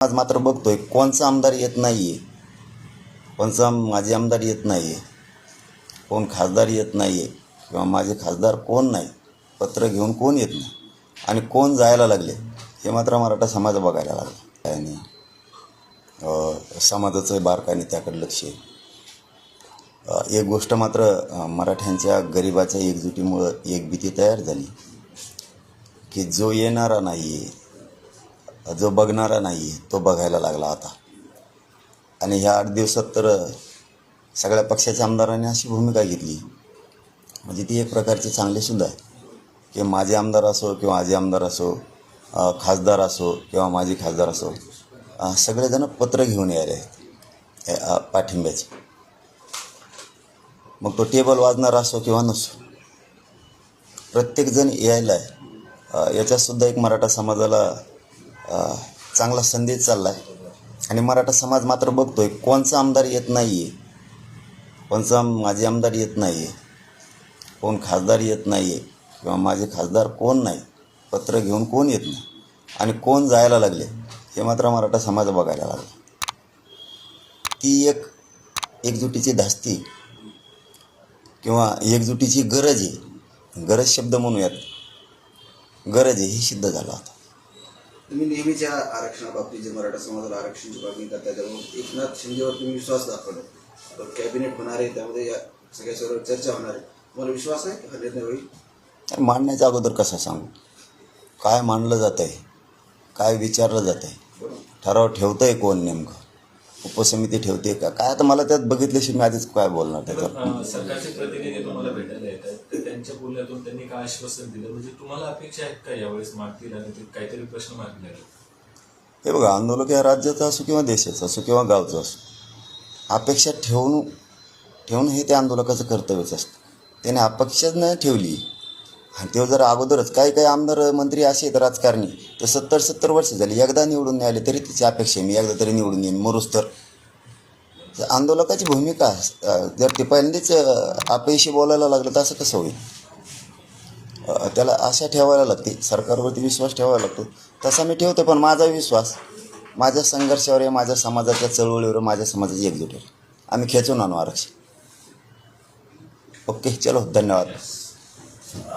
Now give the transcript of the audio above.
आज मात्र बघतोय कोणचा आमदार येत नाही आहे कोणचा माझे आमदार येत नाही आहे कोण खासदार येत नाही आहे किंवा माझे खासदार कोण नाही पत्र घेऊन कोण येत नाही आणि कोण जायला लागले हे मात्र मराठा समाज बघायला लागला. आणि समाजाचं बारकाने त्याकडे लक्ष आहे. एक गोष्ट मात्र मराठ्यांच्या गरिबाच्या एकजुटीमुळं एक भीती तयार झाली की जो येणारा नाही आहे जो बघणारा नाही तो बघायला लागला आता आणि ह्या आठ दिवसात तर सगळ्या पक्षाच्या आमदारांनी अशी भूमिका घेतली. म्हणजे ती एक प्रकारची चांगलीसुद्धा आहे. की माझे आमदार असो किंवा आजी आमदार असो खासदार असो किंवा माझी खासदार असो सगळेजण पत्र घेऊन यायले आहेत पाठिंब्याचे. मग तो टेबल वाजणार असो किंवा नसो प्रत्येकजण यायला आहे याच्यातसुद्धा एक मराठा समाजाला चांगला संदेश चालला आहे आणि मराठा समाज मात्र बघतोय कोणचा आमदार येत नाही आहे कोणचा माझे आमदार येत नाही आहे कोण खासदार येत नाही आहे किंवा माझे खासदार कोण नाही. पत्र घेऊन कोण येत नाही. आणि कोण जायला लागले हे मात्र मराठा समाज बघायला लागला. ती एक एकजुटीची धास्ती किंवा एकजुटीची गरज आहे. गरज शब्द म्हणूयात. गरज आहे हे सिद्ध झाला होता तुम्ही नेहमीच्या आरक्षणाबाबतीत जे मराठा समाजाला आरक्षणाची मागणी करता त्यामुळे एकनाथ शिंदेवर तुम्ही विश्वास दाखवला कॅबिनेट होणार आहे त्यामध्ये या सगळ्या सर्व चर्चा होणार आहे. तुम्हाला विश्वास आहे की हा निर्णय होईल? मांडण्याच्या अगोदर कसं सांगू? काय मांडलं जात आहे काय विचारलं जात आहे ठराव ठेवतं आहे कोण नेमकं? उपसमिती ठेवते का? काय आता मला त्यात बघितल्याशिवाय मी आधीच काय बोलणार अं, सरकारचे प्रतिनिधी तुम्हाला भेटायला येतात तर त्यांच्या बोलण्यातून त्यांनी काय आश्वासन दिलं? म्हणजे तुम्हाला अपेक्षा आहेत का यावेळेस मागतील आणि ते काहीतरी प्रश्न मागले हे बघा आंदोलक या राज्याचं असो किंवा देशाचं असो किंवा गावचं असो अपेक्षा ठेवून ठेवणं हे त्या आंदोलकाचं कर्तव्यच असतं. त्याने अपेक्षाच नाही ठेवली आणि ते जर अगोदरच काही काही आमदार मंत्री असे आहेत राजकारणी तर सत्तर सत्तर वर्ष झाली एकदा निवडून नाही आले तरी तिची अपेक्षा मी एकदा तरी निवडून येईन मरुस्तर तर. आंदोलकाची भूमिका जर ते पहिल्यांदाच अपयशी बोलायला लागलं तर असं कसं होईल? त्याला आशा ठेवायला लागते सरकारवरती विश्वास ठेवायला लागतो. तसा मी ठेवतो पण माझा विश्वास माझ्या संघर्षावर या माझ्या समाजाच्या चळवळीवर माझ्या समाजाची एकजूट आहे. आम्ही खेचून आणू आरक्षण. ओके चलो धन्यवाद.